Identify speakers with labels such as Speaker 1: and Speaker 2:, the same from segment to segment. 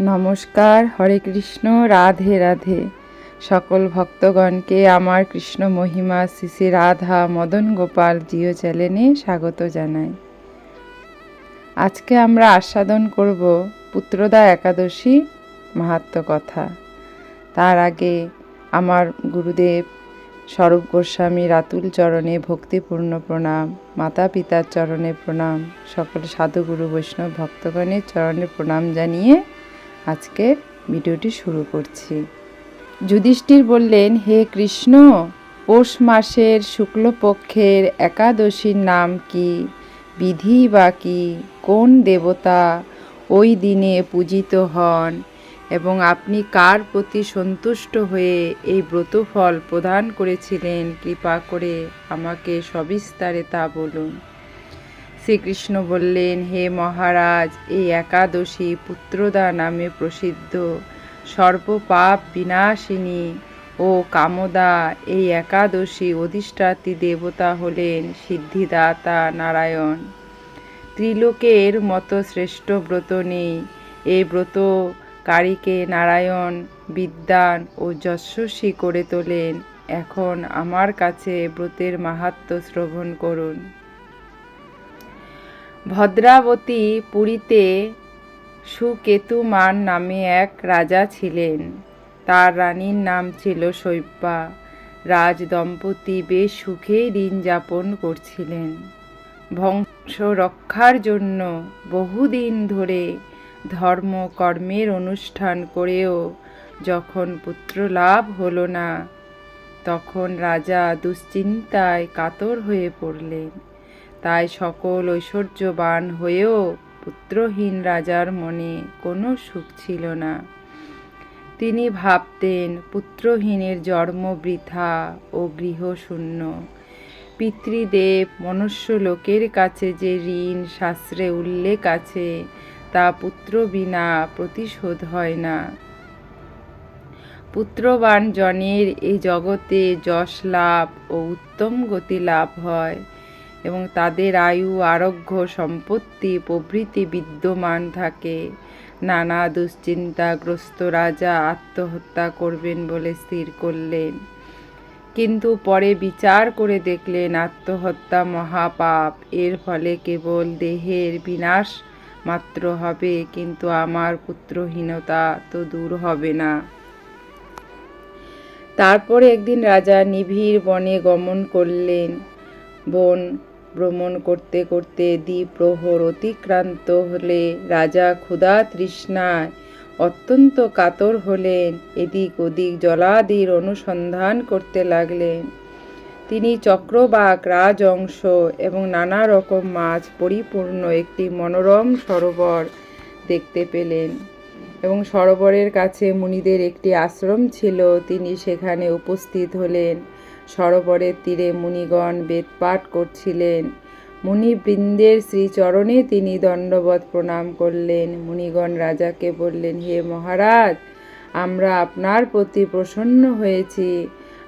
Speaker 1: নমস্কার, হরে কৃষ্ণ, রাধে রাধে। সকল ভক্তগণকে আমার কৃষ্ণ মহিমা শ্রী রাধা মদন গোপাল জিও চ্যানেলে স্বাগত জানাই। আজকে আমরা আস্বাদন করব পুত্রদা একাদশী মাহাত্ম কথা। তার আগে আমার গুরুদেব স্বরূপ গোস্বামী রাতুল চরণে ভক্তিপূর্ণ প্রণাম, মাতা পিতার চরণে প্রণাম, সকল সাধুগুরু বৈষ্ণব ভক্তগণের চরণে প্রণাম জানিয়ে আজকে ভিডিওটি শুরু করছি। যুধিষ্ঠির বললেন, হে কৃষ্ণ, পৌষ মাসের শুক্লপক্ষের একাদশীর নাম কি? বিধি বা কি? কোন দেবতা ওই দিনে পূজিত হন? এবং আপনি কার প্রতি সন্তুষ্ট হয়ে এই ব্রতফল প্রদান করেছিলেন, কৃপা করে আমাকে সবিস্তারে তা বলুন। শ্রীকৃষ্ণ বললেন, হে মহারাজ, এই একাদশী পুত্রদা নামে প্রসিদ্ধ। সর্বপাপ বিনাশিনী ও কামদা এই একাদশী অধিষ্ঠাত্রী দেবতা হলেন সিদ্ধিদাতা নারায়ণ। ত্রিলোকের মতো শ্রেষ্ঠ ব্রত নেই। এই ব্রতকারীকে নারায়ণ বিদ্যান ও যশস্বী করে তোলেন। এখন আমার কাছে ব্রতের মাহাত্ম শ্রবণ করুন। ভদ্রাবতী পুরীতে সুকেতুমান নামে এক রাজা ছিলেন। তার রানীর নাম ছিল শৈব্যা। রাজ দম্পতি বেশ সুখেই দিন যাপন করছিলেন। বংশ রক্ষার জন্য বহুদিন ধরে ধর্ম কর্মের অনুষ্ঠান করেও যখন পুত্র লাভ হলো না, তখন রাজা দুশ্চিন্তায় কাতর হয়ে পড়লেন। তাই সকল ঐশ্বর্যবান হয়েও পুত্রহীন রাজার মনে কোনো সুখ ছিল না। তিনি ভাবতেন, পুত্রহীনের জন্ম বৃথা ও গৃহশূন্য। পিতৃদেব মনুষ্য লোকের কাছে যে ঋণ শাস্ত্রে উল্লেখ আছে তা পুত্র বিনা প্রতিশোধ হয় না। পুত্রবান জনের এই জগতে যশ লাভ ও উত্তম গতি লাভ হয় এবং তাদের আয়ু, আরোগ্য, সম্পত্তি, প্রভৃতি বিদ্যমান থাকে। নানা দুশ্চিন্তাগ্রস্ত রাজা আত্মহত্যা করবেন বলে স্থির করলেন। কিন্তু পরে বিচার করে দেখলেন আত্মহত্যা মহাপাপ। এর ফলে কেবল দেহের বিনাশ মাত্র হবে, কিন্তু আমার পুত্রহীনতা তো দূর হবে না। তারপরে একদিন রাজা নিবিড় বনে গমন করলেন। বন ভ্রমণ করতে করতে দ্বিপ্রহর অতিক্রান্ত হলে রাজা ক্ষুধা তৃষ্ণায় অত্যন্ত কাতর হলেন। এদিক ওদিক জলাদির অনুসন্ধান করতে লাগলেন। তিনি চক্রবাক রাজঅংশ এবং নানা রকম মাছ পরিপূর্ণ একটি মনোরম সরোবর দেখতে পেলেন এবং সরোবরের কাছে মুনিদের একটি আশ্রম ছিল। তিনি সেখানে উপস্থিত হলেন। সরোবরের তীরে মুনিগণ বেদপাঠ করছিলেন। মুনিবৃন্দের শ্রীচরণে তিনি দণ্ডবত প্রণাম করলেন। মুনিগণ রাজাকে বললেন, হে মহারাজ, আমরা আপনার প্রতি প্রসন্ন হয়েছি।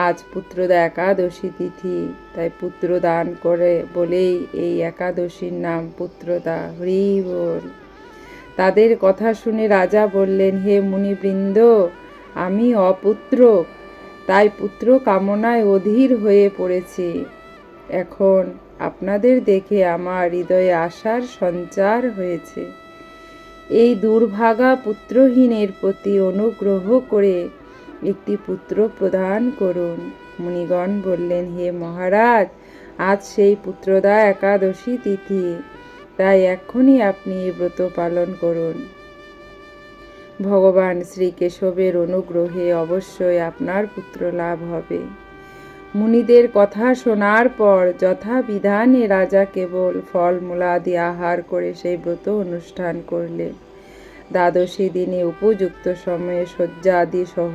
Speaker 1: আজ পুত্রদা একাদশী তিথি, তাই পুত্র দান করে বলেই এই একাদশীর নাম পুত্রদা। হরি বল তাদের কথা শুনে রাজা বললেন, হে মুনিবৃন্দ, আমি অপুত্র, তাই পুত্র কামনায় অধীর হয়ে পড়েছি। এখন আপনাদের দেখে আমার হৃদয়ে আশার সঞ্চার হয়েছে। এই দুর্ভাগা পুত্রহীনের প্রতি অনুগ্রহ করে একটি পুত্র প্রদান করুন। মুনিগণ বললেন, হে মহারাজ, আজ সেই পুত্রদা একাদশী তিথি, তাই এক্ষুনি আপনি এই ব্রত পালন করুন। ভগবান শ্রীকেশবের অনুগ্রহে অবশ্যই আপনার পুত্র লাভ হবে। মুনিদের কথা শোনার পর যথাবিধানে রাজা কেবল ফলমূলাদি আহার করে সেই ব্রত অনুষ্ঠান করলেন। দ্বাদশী দিনে উপযুক্ত সময়ে শয্যা আদি সহ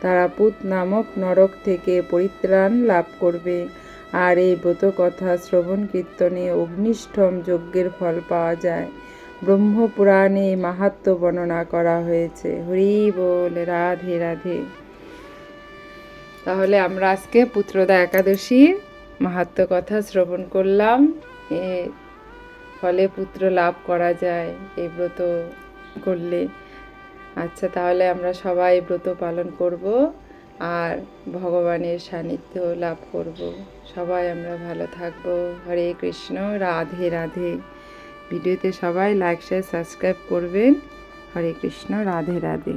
Speaker 1: তারা পুত নামক নরক থেকে পরিত্রাণ লাভ করবে। আর এই ব্রত কথা শ্রবণ কীর্তনে অগ্নিষ্ঠম যজ্ঞের ফল পাওয়া যায়। ব্রহ্মপুরাণে মাহাত্ম বর্ণনা করা হয়েছে। হরি বল, রাধে রাধে। তাহলে আমরা আজকে পুত্রদা একাদশীর মাহাত্ম কথা শ্রবণ করলাম। এ ফলে পুত্র লাভ করা যায় এই ব্রত করলে। আচ্ছা তাহলে আমরা সবাই ব্রত পালন করব আর ভগবানের সান্নিধ্য লাভ করব। সবাই আমরা ভালো থাকব। হরে কৃষ্ণ, রাধে রাধে। ভিডিওতে সবাই লাইক শেয়ার সাবস্ক্রাইব করবেন। হরে কৃষ্ণ, রাধে রাধে।